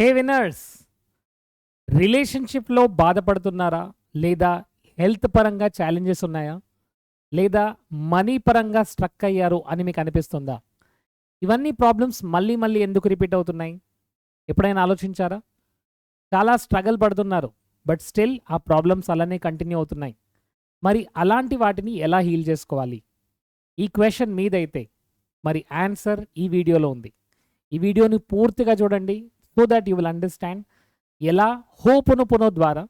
Hey winners రిలేషన్షిప్లో బాధపడుతున్నారా? లేదా హెల్త్ పరంగా ఛాలెంజెస్ ఉన్నాయా? లేదా మనీ పరంగా స్ట్రక్ అయ్యారు అని మీకు అనిపిస్తుందా? ఇవన్నీ ప్రాబ్లమ్స్ మళ్ళీ మళ్ళీ ఎందుకు రిపీట్ అవుతున్నాయి? ఎప్పుడైనా ఆలోచించారా? చాలా స్ట్రగల్ పడుతున్నారు బట్ స్టిల్ ఆ ప్రాబ్లమ్స్ అలానే కంటిన్యూ అవుతున్నాయి. మరి అలాంటి వాటిని ఎలా హీల్ చేసుకోవాలి? ఈ క్వశ్చన్ మీదైతే మరి ఆన్సర్ ఈ వీడియోలో ఉంది. ఈ వీడియోని పూర్తిగా చూడండి. So that you will understand ఎలా హోపును పునో ద్వారా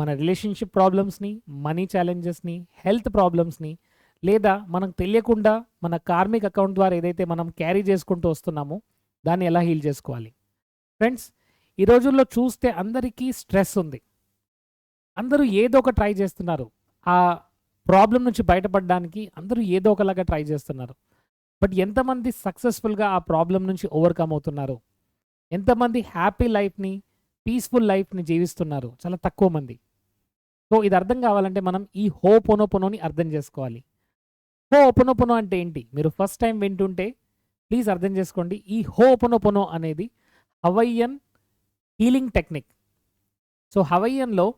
మన రిలేషన్షిప్ ప్రాబ్లమ్స్ని మనీ ఛాలెంజెస్ని హెల్త్ ప్రాబ్లమ్స్ని లేదా మనకు తెలియకుండా మన కార్మిక్ అకౌంట్ ద్వారా ఏదైతే మనం క్యారీ చేసుకుంటూ వస్తున్నామో దాన్ని ఎలా హీల్ చేసుకోవాలి? ఫ్రెండ్స్ ఈ రోజుల్లో చూస్తే అందరికీ స్ట్రెస్ ఉంది. అందరూ ఏదో ఒక ట్రై చేస్తున్నారు. ఆ ప్రాబ్లం నుంచి బయటపడడానికి అందరూ ఏదో ఒకలాగా ట్రై చేస్తున్నారు. బట్ ఎంతమంది సక్సెస్ఫుల్గా ఆ ప్రాబ్లం నుంచి ఓవర్కమ్ అవుతున్నారు? ఎంతమంది హ్యాపీ లైఫ్ని పీస్ఫుల్ లైఫ్ని జీవిస్తున్నారు? చాలా తక్కువ మంది. సో ఇది అర్థం కావాలంటే మనం ఈ హో పొనోపొనోని అర్థం చేసుకోవాలి. హో ఒపనోపొనో అంటే ఏంటి? మీరు ఫస్ట్ టైం వింటుంటే ప్లీజ్ అర్థం చేసుకోండి. ఈ హో ఒపనోపొనో అనేది హవయ్యన్ హీలింగ్ టెక్నిక్. సో హవయ్యన్లో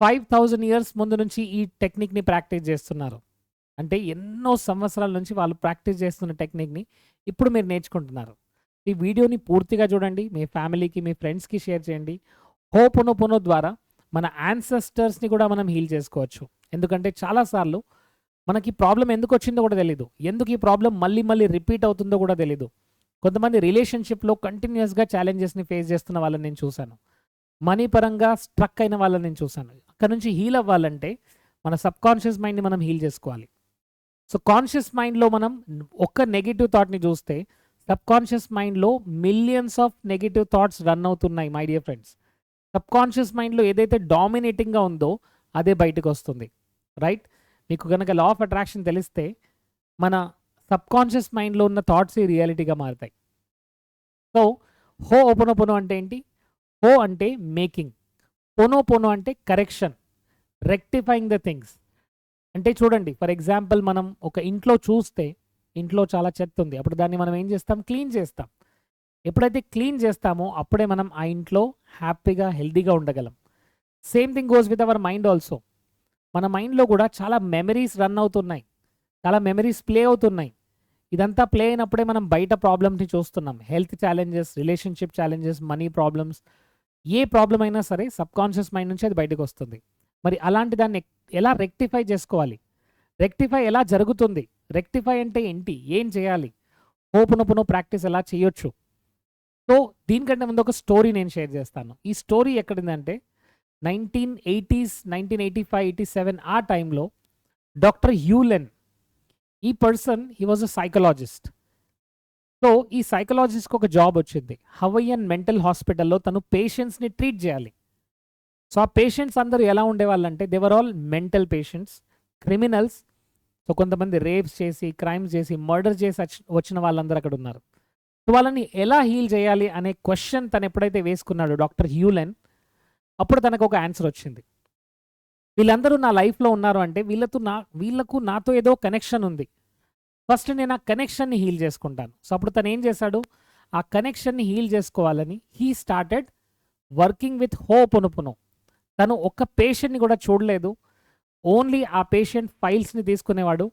ఫైవ్ థౌజండ్ ఇయర్స్ ముందు నుంచి ఈ టెక్నిక్ని ప్రాక్టీస్ చేస్తున్నారు. అంటే ఎన్నో సంవత్సరాల నుంచి వాళ్ళు ప్రాక్టీస్ చేస్తున్న టెక్నిక్ని ఇప్పుడు మీరు నేర్చుకుంటున్నారు. ఈ వీడియోని పూర్తిగా చూడండి. మీ ఫ్యామిలీకి మీ ఫ్రెండ్స్కి షేర్ చేయండి. హోపొనోపొనో ద్వారా మన యాన్సెస్టర్స్ని కూడా మనం హీల్ చేసుకోవచ్చు. ఎందుకంటే చాలాసార్లు మనకి ప్రాబ్లం ఎందుకు వచ్చిందో కూడా తెలీదు. ఎందుకు ఈ ప్రాబ్లం మళ్ళీ మళ్ళీ రిపీట్ అవుతుందో కూడా తెలీదు. కొంతమంది రిలేషన్షిప్లో కంటిన్యూస్గా ఛాలెంజెస్ని ఫేస్ చేస్తున్న వాళ్ళని నేను చూశాను. మనీ పరంగా స్ట్రక్ అయిన వాళ్ళని నేను చూశాను. అక్కడ నుంచి హీల్ అవ్వాలంటే మన సబ్ కాన్షియస్ మైండ్ని మనం హీల్ చేసుకోవాలి. సో కాన్షియస్ మైండ్లో మనం ఒక్క నెగిటివ్ థాట్ని చూస్తే సబ్ కాన్షియస్ మైండ్లో millions of negative thoughts run అవుతున్నాయి my dear friends. Subconscious మైండ్లో ఏదైతే డామినేటింగ్గా ఉందో అదే బయటకు వస్తుంది రైట్? మీకు కనుక లా ఆఫ్ అట్రాక్షన్ తెలిస్తే మన సబ్ కాన్షియస్ మైండ్లో ఉన్న థాట్స్ రియాలిటీగా మారుతాయి. సో హో ఓపెన్ అంటే ఏంటి? హో అంటే మేకింగ్. పొనో పొనో అంటే కరెక్షన్. Rectifying the things. అంటే చూడండి ఫర్ ఎగ్జాంపుల్ మనం ఒక ఇంట్లో చూస్తే ఇంట్లో చాలా చెత్త ఉంది. అప్పుడు దాన్ని మనం ఏం చేస్తాం? క్లీన్ చేస్తాం. ఎప్పుడైతే క్లీన్ చేస్తామో అప్పుడే మనం ఆ ఇంట్లో హ్యాపీగా హెల్దీగా ఉండగలం. Same thing goes with our mind also. మన మైండ్లో కూడా చాలా మెమరీస్ రన్ అవుతున్నాయి. చాలా మెమరీస్ ప్లే అవుతున్నాయి. ఇదంతా ప్లే అయినప్పుడే మనం బయట ప్రాబ్లమ్స్ని చూస్తున్నాం. Health challenges relationship challenges money problems ఏ ప్రాబ్లం అయినా సరే సబ్కాన్షియస్ మైండ్ నుంచి అది బయటకు వస్తుంది. మరి అలాంటి దాన్ని ఎలా రెక్టిఫై చేసుకోవాలి? రెక్టిఫై ఎలా జరుగుతుంది? రెక్టిఫై అంటే ఏంటి? ఏం చేయాలి? ఓపునొపునో ప్రాక్టీస్ ఎలా చేయొచ్చు? సో దీనికంటే ముందు ఒక స్టోరీ నేను షేర్ చేస్తాను. ఈ story ఎక్కడిందంటే nineteen eighties nineteen eighty five eighty seven ఆ టైంలో డాక్టర్ హ్యూలెన్ ఈ person he was a psychologist so ఈ సైకలాజిస్ట్కి ఒక జాబ్ వచ్చింది. హవయ్యన్ మెంటల్ హాస్పిటల్లో తను పేషెంట్స్ని ట్రీట్ చేయాలి. సో ఆ పేషెంట్స్ అందరూ ఎలా ఉండేవాళ్ళంటే they're all mental patients criminals so కొంతమంది రేప్స్ చేసి క్రైమ్స్ చేసి మర్డర్ చేసి వచ్చిన వాళ్ళందరూ అక్కడ ఉన్నారు. సో వాళ్ళని ఎలా హీల్ చేయాలి అనే క్వశ్చన్ తను ఎప్పుడైతే వేసుకున్నాడో డాక్టర్ హ్యూలెన్ అప్పుడు తనకు ఒక ఆన్సర్ వచ్చింది. వీళ్ళందరూ నా లైఫ్లో ఉన్నారు అంటే వీళ్ళతో నా వీళ్ళకు నాతో ఏదో కనెక్షన్ ఉంది. ఫస్ట్ నేను ఆ కనెక్షన్ని హీల్ చేసుకుంటాను. సో అప్పుడు తను ఏం చేశాడు? ఆ కనెక్షన్ని హీల్ చేసుకోవాలని he started working with ho'oponopono తను ఒక్క పేషెంట్ని కూడా చూడలేదు. ఓన్లీ ఆ పేషెంట్ ఫైల్స్ని తీసుకునేవాడు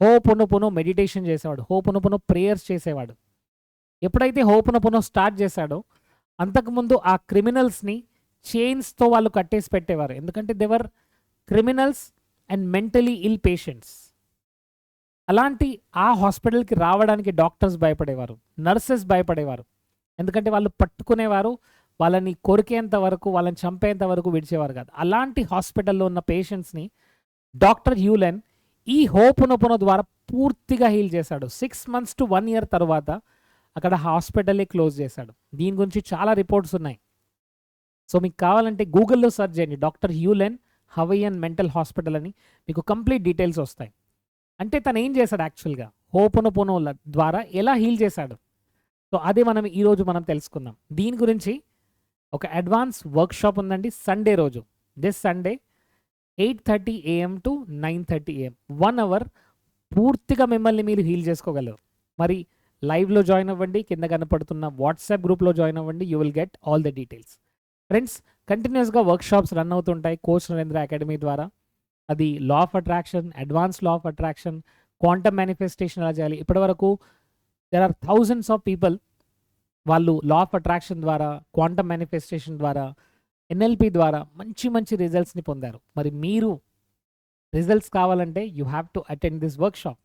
హోపునపును మెడిటేషన్ చేసేవాడు హోపునపును ప్రేయర్స్ చేసేవాడు. ఎప్పుడైతే హోపునపును స్టార్ట్ చేశాడో అంతకుముందు ఆ క్రిమినల్స్ని చైన్స్తో వాళ్ళు కట్టేసి పెట్టేవారు. ఎందుకంటే they're criminals and mentally ill patients అలాంటి ఆ హాస్పిటల్కి రావడానికి డాక్టర్స్ భయపడేవారు నర్సెస్ భయపడేవారు. ఎందుకంటే వాళ్ళు పట్టుకునేవారు వాళ్ళని కొరికేంత వరకు వాళ్ళని చంపేంత వరకు విడిచేవారు కాదు. అలాంటి హాస్పిటల్లో ఉన్న పేషెంట్స్ని డాక్టర్ హ్యూలెన్ ఈ హోపునొపున ద్వారా పూర్తిగా హీల్ చేశాడు. Six months to one year తర్వాత అక్కడ హాస్పిటలే క్లోజ్ చేశాడు. దీని గురించి చాలా రిపోర్ట్స్ ఉన్నాయి. సో మీకు కావాలంటే గూగుల్లో సెర్చ్ చేయండి. Doctor Hew Len Hawaiian mental hospital అని మీకు కంప్లీట్ డీటెయిల్స్ వస్తాయి. అంటే తను ఏం చేశాడు యాక్చువల్గా? హోపునొపునోల ద్వారా ఎలా హీల్ చేశాడు? సో అదే మనం ఈరోజు మనం తెలుసుకుందాం. దీని గురించి ఒక అడ్వాన్స్ వర్క్షాప్ ఉందండి. సండే రోజు. This Sunday eight thirty AM to nine thirty AM. One hour పూర్తిగా మిమ్మల్ని మీరు హీల్ చేసుకోగలరు. మరి లైవ్లో జాయిన్ అవ్వండి కింద కనపడుతున్న వాట్సాప్ గ్రూప్లో జాయిన్ అవ్వండి you will get all the details. Friends కంటిన్యూస్గా వర్క్షాప్స్ రన్ అవుతుంటాయి కోచ్ నరేంద్ర అకాడమీ ద్వారా. అది law of attraction advance law of attraction quantum manifestation ఎలా చేయాలి? ఇప్పటివరకు there are thousands of people వాళ్ళు లా ఆఫ్ అట్రాక్షన్ ద్వారా క్వాంటమ్ మేనిఫెస్టేషన్ ద్వారా ఎన్ఎల్పి ద్వారా మంచి మంచి రిజల్ట్స్ని పొందారు. మరి మీరు రిజల్ట్స్ కావాలంటే you have to attend this workshop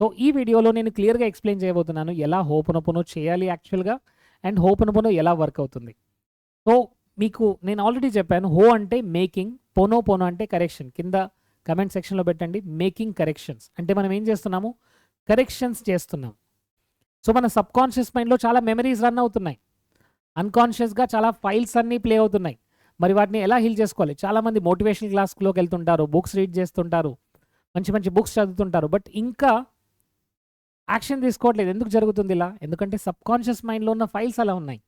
so ఈ వీడియోలో నేను క్లియర్గా ఎక్స్ప్లెయిన్ చేయబోతున్నాను ఎలా హోపనొపనో చేయాలి యాక్చువల్గా అండ్ హోపనొపనో ఎలా వర్క్ అవుతుంది. సో మీకు నేను ఆల్రెడీ చెప్పాను హో అంటే మేకింగ్ పోనో పోనో అంటే కరెక్షన్ కింద కమెంట్ సెక్షన్లో పెట్టండి మేకింగ్ కరెక్షన్స్ అంటే మనం ఏం చేస్తున్నాము? కరెక్షన్స్ చేస్తున్నాం సో మన సబ్కాన్షియస్ మైండ్లో చాలా మెమరీస్ రన్ అవుతున్నాయి. అన్కాన్షియస్గా చాలా ఫైల్స్ అన్నీ ప్లే అవుతున్నాయి. మరి వాటిని ఎలా హీల్ చేసుకోవాలి? చాలామంది మోటివేషన్ క్లాస్లోకి వెళ్తుంటారు బుక్స్ రీడ్ చేస్తుంటారు మంచి మంచి బుక్స్ చదువుతుంటారు. బట్ ఇంకా యాక్షన్ తీసుకోవట్లేదు. ఎందుకు జరుగుతుంది ఇలా? ఎందుకంటే సబ్ కాన్షియస్ మైండ్లో ఉన్న ఫైల్స్ అలా ఉన్నాయి.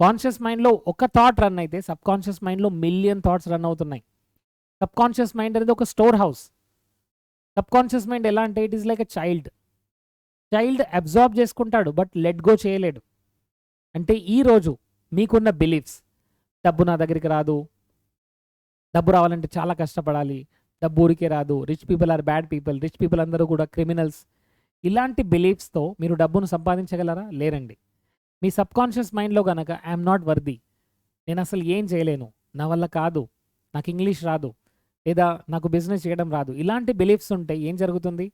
కాన్షియస్ మైండ్లో ఒక థాట్ రన్ అయితే సబ్ కాన్షియస్ మైండ్లో మిలియన్ థాట్స్ రన్ అవుతున్నాయి. సబ్ కాన్షియస్ మైండ్ అనేది ఒక storehouse subconscious mind ఎలా అంటే it is like a child child absorb చేసుకుంటాడు బట్ లెట్ గో చేయలేడు. అంటే ఈరోజు మీకున్న బిలీఫ్స్ డబ్బు నా దగ్గరికి రాదు. డబ్బు రావాలంటే చాలా కష్టపడాలి. డబ్బు ఊరికే రాదు. Rich people are bad people rich people అందరూ కూడా క్రిమినల్స్ ఇలాంటి బిలీఫ్స్తో మీరు డబ్బును సంపాదించగలరా? లేరండి. మీ సబ్కాన్షియస్ మైండ్లో కనుక ఐఎమ్ నాట్ వర్ది నేను అసలు ఏం చేయలేను. నా వల్ల కాదు. నాకు ఇంగ్లీష్ రాదు. లేదా నాకు బిజినెస్ చేయడం రాదు. ఇలాంటి బిలీఫ్స్ ఉంటే ఏం జరుగుతుంది?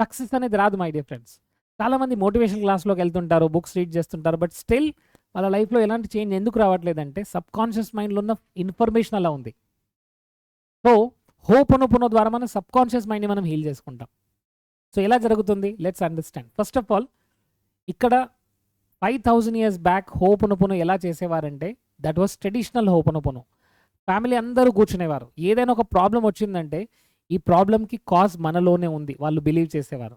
సక్సెస్ అనేది రాదు మై డియర్ ఫ్రెండ్స్ చాలామంది మోటివేషన్ క్లాస్లోకి వెళ్తుంటారు బుక్స్ రీడ్ చేస్తుంటారు బట్ స్టిల్ వాళ్ళ లైఫ్లో ఎలాంటి చేంజ్ ఎందుకు రావట్లేదంటే సబ్ కాన్షియస్ మైండ్లో ఉన్న ఇన్ఫర్మేషన్ అలా ఉంది. సో హోపనొపనో ద్వారా మనం సబ్ కాన్షియస్ మైండ్ని మనం హీల్ చేసుకుంటాం. సో ఎలా జరుగుతుంది? Let's understand. First of all ఇక్కడ five thousand years back ho'oponopono ఎలా చేసేవారంటే that was traditional ho'oponopono family అందరూ కూర్చునేవారు. ఏదైనా ఒక ప్రాబ్లం వచ్చిందంటే ఈ ప్రాబ్లంకి కాజ్ మనలోనే ఉంది. వాళ్ళు బిలీవ్ చేసేవారు.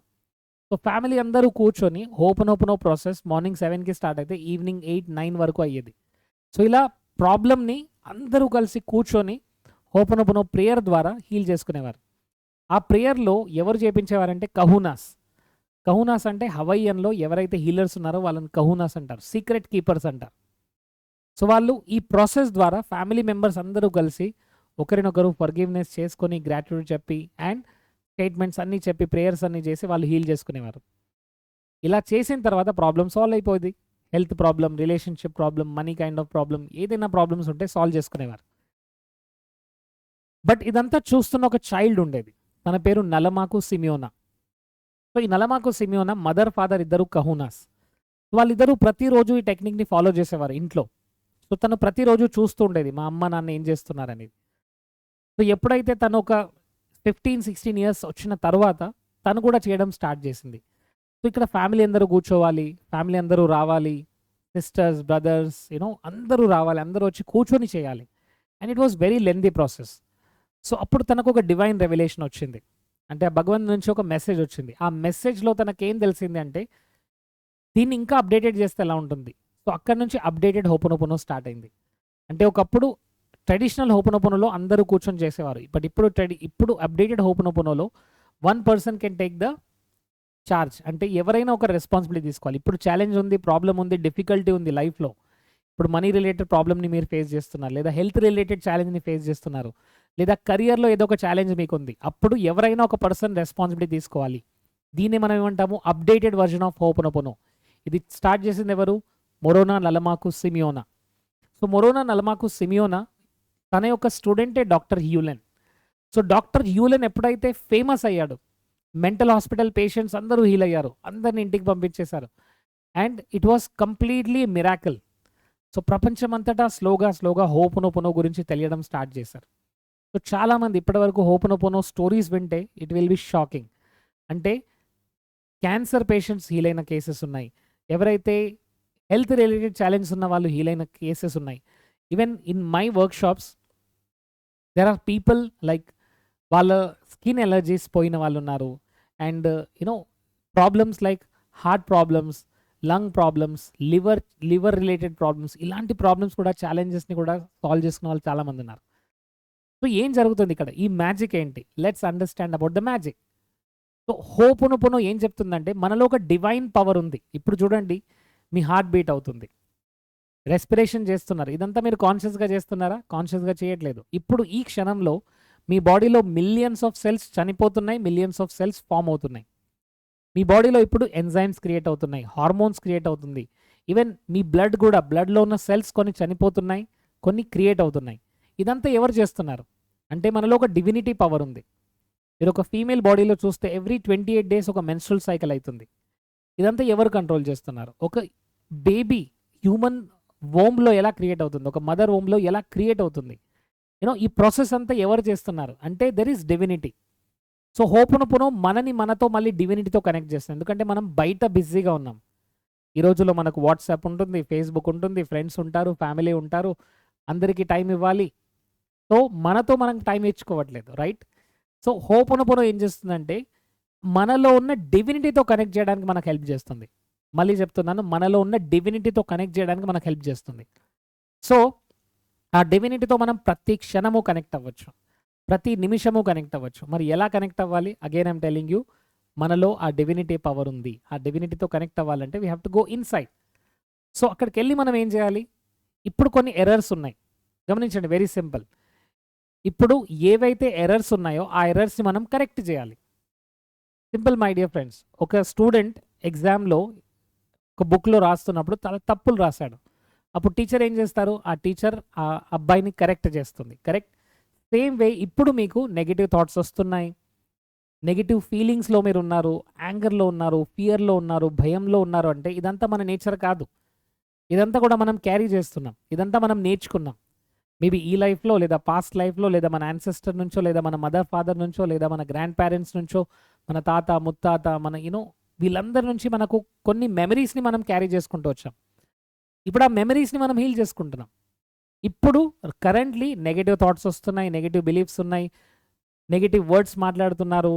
సో ఫ్యామిలీ అందరూ కూర్చొని ఓపెన్ ఓపెనో ప్రాసెస్ మార్నింగ్ సెవెన్కి స్టార్ట్ అయితే ఈవినింగ్ ఎయిట్ నైన్ వరకు అయ్యేది. సో ఇలా ప్రాబ్లమ్ని అందరూ కలిసి కూర్చొని ఓపెన్ ఓపెనోపనో ప్రేయర్ ద్వారా హీల్ చేసుకునేవారు. ఆ ప్రేయర్లో ఎవరు చేపించేవారంటే కహునాస్. కహునాస్ అంటే హవయ్యన్లో ఎవరైతే హీలర్స్ ఉన్నారో వాళ్ళని కహునాస్ అంటారు. సీక్రెట్ కీపర్స్ అంటారు. సో వాళ్ళు ఈ ప్రాసెస్ ద్వారా ఫ్యామిలీ మెంబర్స్ అందరూ కలిసి ఒకరినొకరు ఫర్గివ్నెస్ చేసుకొని గ్రాట్యూడ్ చెప్పి అండ్ స్టేట్మెంట్స్ అన్నీ చెప్పి ప్రేయర్స్ అన్నీ చేసి వాళ్ళు హీల్ చేసుకునేవారు. ఇలా చేసిన తర్వాత ప్రాబ్లమ్ సాల్వ్ అయిపోయింది. Health problem relationship problem money kind of problem ఏదైనా ప్రాబ్లమ్స్ ఉంటే సాల్వ్ చేసుకునేవారు. బట్ ఇదంతా చూస్తున్న ఒక చైల్డ్ ఉండేది. తన పేరు నలమాకు సిమియోనా. సో ఈ నలమాకు సిమియోనా మదర్ ఫాదర్ ఇద్దరు కహూనాస్. వాళ్ళిద్దరూ ప్రతిరోజు ఈ టెక్నిక్ని ఫాలో చేసేవారు ఇంట్లో. సో తను ప్రతిరోజు చూస్తూ ఉండేది మా అమ్మ నాన్న ఏం చేస్తున్నారనేది. సో ఎప్పుడైతే తను ఒక ఫిఫ్టీన్ సిక్స్టీన్ ఇయర్స్ వచ్చిన తర్వాత తను కూడా చేయడం స్టార్ట్ చేసింది. సో ఇక్కడ ఫ్యామిలీ అందరూ కూర్చోవాలి ఫ్యామిలీ అందరూ రావాలి సిస్టర్స్ బ్రదర్స్ యూనో అందరూ రావాలి అందరూ వచ్చి కూర్చొని చేయాలి. And it was very lengthy process so అప్పుడు తనకు ఒక డివైన్ రెవల్యూషన్ వచ్చింది. అంటే ఆ భగవంతు నుంచి ఒక మెసేజ్ వచ్చింది. ఆ మెసేజ్లో తనకేం తెలిసింది అంటే దీన్ని ఇంకా అప్డేటెడ్ చేస్తే ఎలా ఉంటుంది? సో అక్కడ నుంచి అప్డేటెడ్ హోపనోపనో స్టార్ట్ అయింది. అంటే ఒకప్పుడు ట్రెడిషనల్ హోపనోపనోలో అందరూ కూర్చొని చేసేవారు బట్ ఇప్పుడు ట్రెడి ఇప్పుడు updated హోపనోపనోలో one person can take the charge అంటే ఎవరైనా ఒక రెస్పాన్సిబిలిటీ తీసుకోవాలి ఇప్పుడు ఛాలెంజ్ ఉంది ప్రాబ్లం ఉంది డిఫికల్టీ ఉంది లైఫ్లో ఇప్పుడు మనీ రిలేటెడ్ ప్రాబ్లమ్ని మీరు ఫేస్ చేస్తున్నారు లేదా హెల్త్ రిలేటెడ్ ఛాలెంజ్ని ఫేస్ చేస్తున్నారు లేదా కెరియర్లో ఏదో ఒక ఛాలెంజ్ మీకు ఉంది అప్పుడు ఎవరైనా ఒక పర్సన్ రెస్పాన్సిబిలిటీ తీసుకోవాలి దీన్ని మనం ఏమంటాము అప్డేటెడ్ వర్జన్ ఆఫ్ హోపనోపనో ఇది స్టార్ట్ చేసింది ఎవరు మొరోనా నలమాకు సిమియోనా సో మొరోనా నలమాకు సిమియోనా తన యొక్క స్టూడెంటే doctor Hew Len. So doctor Hew Len ఎప్పుడైతే ఫేమస్ అయ్యాడు మెంటల్ హాస్పిటల్ పేషెంట్స్ అందరూ హీల్ అయ్యారు అందరిని ఇంటికి పంపించేశారు. And it was completely miracle. So ప్రపంచమంతటా స్లోగా స్లోగా హోపనోపనో గురించి తెలియడం స్టార్ట్ చేశారు. సో చాలామంది ఇప్పటివరకు హోపనోపనో స్టోరీస్ వింటే ఇట్ విల్ బి షాకింగ్. అంటే క్యాన్సర్ పేషెంట్స్ హీల్ అయిన కేసెస్ ఉన్నాయి. ఎవరైతే హెల్త్ రిలేటెడ్ ఛాలెంజ్ ఉన్న వాళ్ళు హీల్ అయిన కేసెస్ ఉన్నాయి. Even in my workshops there are people like వాళ్ళ స్కిన్ ఎలర్జీస్ పోయిన వాళ్ళు ఉన్నారు and you know problems like heart problems lung problems liver liver related problems ఇలాంటి ప్రాబ్లమ్స్ కూడా ఛాలెంజెస్ని కూడా సాల్వ్ చేసుకున్న వాళ్ళు చాలామంది ఉన్నారు. సో ఏం జరుగుతుంది ఇక్కడ? ఈ మ్యాజిక్ ఏంటి? Let's understand about the magic so ho'oponopono ఏం చెప్తుందంటే మనలో ఒక డివైన్ పవర్ ఉంది. ఇప్పుడు చూడండి మీ హార్ట్ బీట్ అవుతుంది. రెస్పిరేషన్ చేస్తున్నారు. ఇదంతా మీరు కాన్షియస్గా చేస్తున్నారా? కాన్షియస్గా చేయట్లేదు. ఇప్పుడు ఈ క్షణంలో మీ బాడీలో మిలియన్స్ ఆఫ్ సెల్స్ చనిపోతున్నాయి మిలియన్స్ ఆఫ్ సెల్స్ ఫామ్ అవుతున్నాయి. మీ బాడీలో ఇప్పుడు ఎంజైమ్స్ క్రియేట్ అవుతున్నాయి హార్మోన్స్ క్రియేట్ అవుతుంది. ఈవెన్ మీ బ్లడ్ కూడా బ్లడ్లో ఉన్న సెల్స్ కొన్ని చనిపోతున్నాయి కొన్ని క్రియేట్ అవుతున్నాయి. ఇదంతా ఎవరు చేస్తున్నారు? అంటే మనలో ఒక డివినిటీ పవర్ ఉంది. మీరు ఒక ఫీమేల్ బాడీలో చూస్తే ఎవ్రీ ట్వంటీ ఎయిట్ డేస్ ఒక మెన్స్ట్రల్ సైకిల్ అవుతుంది. ఇదంతా ఎవరు కంట్రోల్ చేస్తున్నారు? ఒక బేబీ హ్యూమన్ ఓమ్లో ఎలా క్రియేట్ అవుతుంది? ఒక మదర్ ఓమ్లో ఎలా క్రియేట్ అవుతుంది? యూనో ఈ ప్రాసెస్ అంతా ఎవరు చేస్తున్నారు? అంటే there is divinity so ho'oponopono మనని మనతో మళ్ళీ డివినిటీతో కనెక్ట్ చేస్తాం ఎందుకంటే మనం బయట బిజీగా ఉన్నాం. ఈ రోజుల్లో మనకు వాట్సాప్ ఉంటుంది ఫేస్బుక్ ఉంటుంది ఫ్రెండ్స్ ఉంటారు ఫ్యామిలీ ఉంటారు అందరికీ టైం ఇవ్వాలి. సో మనతో మనం టైం ఇచ్చుకోవట్లేదు రైట్ సో హోపునపును ఏం చేస్తుందంటే మనలో ఉన్న డివినిటీతో కనెక్ట్ చేయడానికి మనకు హెల్ప్ చేస్తుంది. మళ్ళీ చెప్తున్నాను మనలో ఉన్న డివినిటీతో కనెక్ట్ చేయడానికి మనకు హెల్ప్ చేస్తుంది. సో ఆ డివినిటీతో మనం ప్రతి క్షణము కనెక్ట్ అవ్వచ్చు. ప్రతి నిమిషము కనెక్ట్ అవ్వచ్చు. మరి ఎలా కనెక్ట్ అవ్వాలి? అగైన్ ఐమ్ టెలింగ్ యూ మనలో ఆ డివినిటీ పవర్ ఉంది. ఆ డివినిటీతో కనెక్ట్ అవ్వాలంటే we have to go inside so అక్కడికి వెళ్ళి మనం ఏం చేయాలి? ఇప్పుడు కొన్ని ఎర్రర్స్ ఉన్నాయి. గమనించండి వెరీ సింపుల్ ఇప్పుడు ఏవైతే ఎర్రర్స్ ఉన్నాయో ఆ ఎర్రర్స్ని మనం కరెక్ట్ చేయాలి. సింపుల్ మై డియర్ ఫ్రెండ్స్ ఒక స్టూడెంట్ ఎగ్జామ్లో ఒక బుక్లో రాస్తున్నప్పుడు చాలా తప్పులు రాశాడు. అప్పుడు టీచర్ ఏం చేస్తారు? ఆ టీచర్ ఆ అబ్బాయిని కరెక్ట్ చేస్తుంది. కరెక్ట్? సేమ్ వే ఇప్పుడు మీకు నెగిటివ్ థాట్స్ వస్తున్నాయి. నెగిటివ్ ఫీలింగ్స్లో మీరు ఉన్నారు. యాంగర్లో ఉన్నారు. ఫియర్లో ఉన్నారు. భయంలో ఉన్నారు అంటే ఇదంతా మన నేచర్ కాదు. ఇదంతా కూడా మనం క్యారీ చేస్తున్నాం. ఇదంతా మనం నేర్చుకున్నాం. మేబీ ఈ లైఫ్లో లేదా పాస్ట్ లైఫ్లో లేదా మన యాన్సెస్టర్ నుంచో లేదా మన మదర్ ఫాదర్ నుంచో లేదా మన గ్రాండ్ పేరెంట్స్ నుంచో మన తాత ముత్తాత మన యూనో వీళ్ళందరి నుంచి మనకు కొన్ని మెమరీస్ని మనం క్యారీ చేసుకుంటూ వచ్చాం. ఇప్పుడు ఆ మెమరీస్ని మనం హీల్ చేసుకుంటున్నాం. ఇప్పుడు కరెంట్లీ నెగిటివ్ థాట్స్ వస్తున్నాయి నెగిటివ్ బిలీఫ్స్ ఉన్నాయి నెగిటివ్ వర్డ్స్ మాట్లాడుతున్నారు.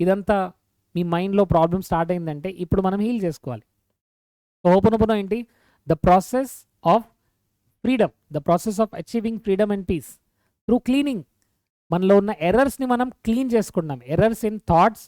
ఇదంతా మీ మైండ్లో ప్రాబ్లం స్టార్ట్ అయిందంటే ఇప్పుడు మనం హీల్ చేసుకోవాలి. ఓపెన్ ఓపెన్ ఏంటి? The process of freedom the process of achieving freedom and peace through cleaning. మనలో ఉన్న ఎర్రర్స్ని మనం క్లీన్ చేసుకుంటున్నాం. Errors in thoughts